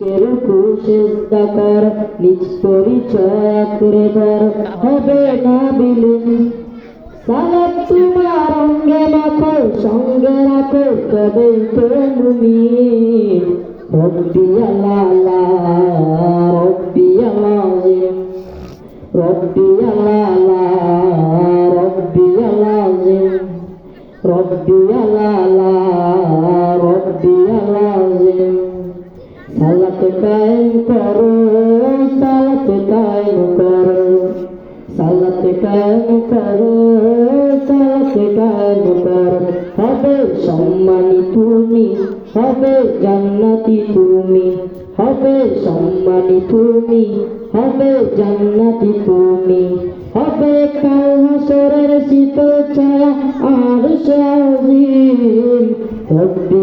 কেরকু চেষ্টা কর নিজ পরিচয় করে ধর হবে না বিলীন। সালাত তোমার অঙ্গে মাখো, সঙ্গে রাখো তবে তো মুমিন। রব্বি আল্লাহ রব্বি আল্লাহ রব্বি আল্লাহ। সালাত কায়েম করো, সালাত কায়েম করো, সালাত কায়েম করো, সালাত কায়েম করো। হবে সম্মানী তুমি, হবে জান্নাতি তুমি, হবে সম্মানী তুমি, হবে জান্নাতি তুমি, হবে কাল হাসরের শীতল ছায়া আর শাহিন রব্বি